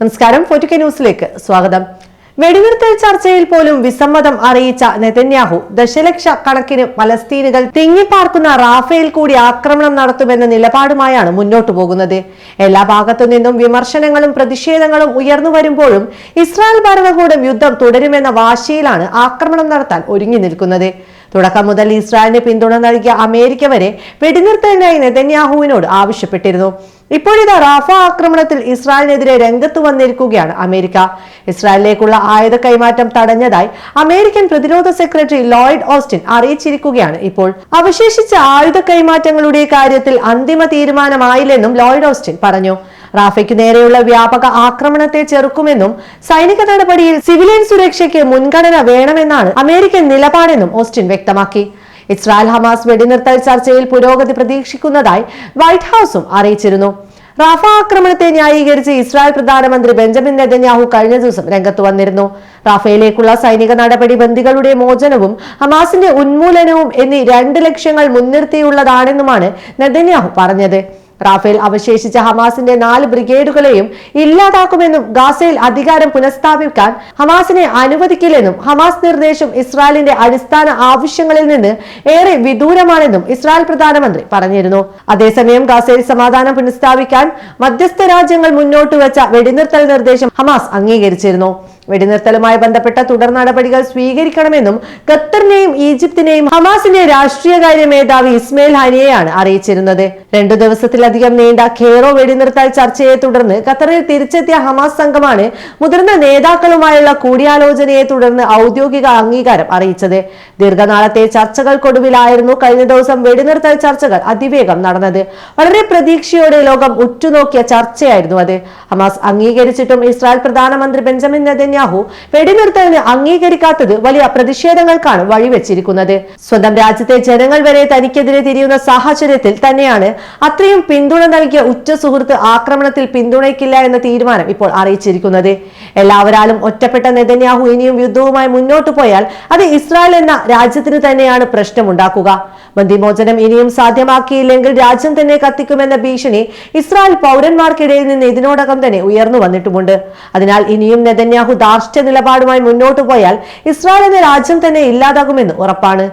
നമസ്കാരം ഫോർട്ടുക്കെ ന്യൂസിലേക്ക് സ്വാഗതം. വെടിനിർത്തൽ ചർച്ചയിൽ പോലും വിസമ്മതം അറിയിച്ച നെതന്യാഹു ദശലക്ഷ കണക്കിന് പലസ്തീനുകൾ തിങ്ങിപ്പാർക്കുന്ന റാഫേൽ കൂടി ആക്രമണം നടത്തുമെന്ന നിലപാടുമായാണ് മുന്നോട്ടു പോകുന്നത്. എല്ലാ ഭാഗത്തു നിന്നും വിമർശനങ്ങളും പ്രതിഷേധങ്ങളും ഉയർന്നു വരുമ്പോഴും ഇസ്രായേൽ ഭരണകൂടം യുദ്ധം തുടരുമെന്ന വാശിയിലാണ് ആക്രമണം നടത്താൻ ഒരുങ്ങി നിൽക്കുന്നത്. തുടക്കം മുതൽ ഇസ്രായേലിന് പിന്തുണ നൽകിയ അമേരിക്ക വരെ വെടിനിർത്തലിനായി നെതന്യാഹുവിനോട് ആവശ്യപ്പെട്ടിരുന്നു. ഇപ്പോഴിതാ റാഫ ആക്രമണത്തിൽ ഇസ്രായേലിനെതിരെ രംഗത്ത് വന്നിരിക്കുകയാണ് അമേരിക്ക. ഇസ്രായേലിലേക്കുള്ള ആയുധ കൈമാറ്റം തടഞ്ഞതായി അമേരിക്കൻ പ്രതിരോധ സെക്രട്ടറി ലോയിഡ് ഓസ്റ്റിൻ അറിയിച്ചിരിക്കുകയാണ് ഇപ്പോൾ. അവശേഷിച്ച ആയുധ കൈമാറ്റങ്ങളുടെ കാര്യത്തിൽ അന്തിമ തീരുമാനമായില്ലെന്നും ലോയിഡ് ഓസ്റ്റിൻ പറഞ്ഞു. റാഫയ്ക്ക് നേരെയുള്ള വ്യാപക ആക്രമണത്തെ ചെറുക്കുമെന്നും സൈനിക നടപടിയിൽ സിവിലിയൻ സുരക്ഷയ്ക്ക് മുൻഗണന വേണമെന്നാണ് അമേരിക്കൻ നിലപാടെന്നും ഓസ്റ്റിൻ വ്യക്തമാക്കി. ഇസ്രായേൽ ഹമാസ് വെടിനിർത്തൽ ചർച്ചയിൽ പുരോഗതി പ്രതീക്ഷിക്കുന്നതായി വൈറ്റ് ഹൌസും അറിയിച്ചിരുന്നു. റാഫ ആക്രമണത്തെ ന്യായീകരിച്ച് ഇസ്രായേൽ പ്രധാനമന്ത്രി ബെഞ്ചമിൻ നെതന്യാഹു കഴിഞ്ഞ ദിവസം രംഗത്ത് വന്നിരുന്നു. റാഫയിലേക്കുള്ള സൈനിക നടപടി ബന്ദികളുടെ മോചനവും ഹമാസിന്റെ ഉന്മൂലനവും എന്നീ രണ്ട് ലക്ഷ്യങ്ങൾ മുൻനിർത്തിയുള്ളതാണെന്നുമാണ് നെതന്യാഹു പറഞ്ഞത്. റാഫേൽ അവശേഷിച്ച ഹമാസിന്റെ നാല് ബ്രിഗേഡുകളെയും ഇല്ലാതാക്കുമെന്നും ഗാസയിൽ അധികാരം പുനഃസ്ഥാപിക്കാൻ ഹമാസിനെ അനുവദിക്കില്ലെന്നും ഹമാസ് നിർദ്ദേശം ഇസ്രായേലിന്റെ അടിസ്ഥാന ആവശ്യങ്ങളിൽ നിന്ന് ഏറെ വിദൂരമാണെന്നും ഇസ്രായേൽ പ്രധാനമന്ത്രി പറഞ്ഞിരുന്നു. അതേസമയം ഗാസയിൽ സമാധാനം പുനഃസ്ഥാപിക്കാൻ മധ്യസ്ഥ രാജ്യങ്ങൾ മുന്നോട്ട് വെച്ച വെടിനിർത്തൽ നിർദ്ദേശം ഹമാസ് അംഗീകരിച്ചിരുന്നു. വെടിനിർത്തലുമായി ബന്ധപ്പെട്ട തുടർ നടപടികൾ സ്വീകരിക്കണമെന്നും ഖത്തറിനെയും ഈജിപ്തിനെയും ഹമാസിന്റെ രാഷ്ട്രീയകാര്യ മേധാവി ഇസ്മയിൽ ഹനിയെയാണ് അറിയിച്ചിരുന്നത്. രണ്ടു ദിവസത്തിലധികം നീണ്ട ഖേറോ വെടിനിർത്തൽ ചർച്ചയെ തുടർന്ന് ഖത്തറിൽ തിരിച്ചെത്തിയ ഹമാസ് സംഘമാണ് മുതിർന്ന നേതാക്കളുമായുള്ള കൂടിയാലോചനയെ തുടർന്ന് ഔദ്യോഗിക അംഗീകാരം അറിയിച്ചത്. ദീർഘനാളത്തെ ചർച്ചകൾക്കൊടുവിലായിരുന്നു കഴിഞ്ഞ ദിവസം വെടിനിർത്തൽ ചർച്ചകൾ അതിവേഗം നടന്നത്. വളരെ പ്രതീക്ഷയോടെ ലോകം ഉറ്റുനോക്കിയ ചർച്ചയായിരുന്നു അത്. ഹമാസ് അംഗീകരിച്ചിട്ടും ഇസ്രായേൽ പ്രധാനമന്ത്രി ബെഞ്ചമിൻ നെതന്യാഹു വെടിനിർത്തലിന് അംഗീകരിക്കാത്തത് വലിയ പ്രതിഷേധങ്ങൾക്കാണ് വഴിവെച്ചിരിക്കുന്നത്. സ്വന്തം രാജ്യത്തെ ജനങ്ങൾ വരെ തനിക്കെതിരെ തിരിയുന്ന സാഹചര്യത്തിൽ തന്നെയാണ് അത്രയും പിന്തുണ നൽകിയ ഉച്ച സുഹൃത്ത് ആക്രമണത്തിൽ പിന്തുണയ്ക്കില്ല എന്ന തീരുമാനം ഇപ്പോൾ അറിയിച്ചിരിക്കുന്നത്. എല്ലാവരാലും ഒറ്റപ്പെട്ട നെതന്യാഹു ഇനിയും യുദ്ധവുമായി മുന്നോട്ടു പോയാൽ അത് ഇസ്രായേൽ എന്ന രാജ്യത്തിന് തന്നെയാണ് പ്രശ്നമുണ്ടാക്കുക. ബന്ദിമോചനം ഇനിയും സാധ്യമാക്കിയില്ലെങ്കിൽ രാജ്യം തന്നെ കത്തിക്കുമെന്ന ഭീഷണി ഇസ്രായേൽ പൗരന്മാർക്കിടയിൽ നിന്ന് ഇതിനോടകം തന്നെ ഉയർന്നു വന്നിട്ടുമുണ്ട്. അതിനാൽ ഇനിയും നെതന്യാഹു ധാർഷ്ട്യ നിലപാടുമായി മുന്നോട്ടു പോയാൽ ഇസ്രായേൽ എന്ന രാജ്യം തന്നെ ഇല്ലാതാകുമെന്ന് ഉറപ്പാണ്.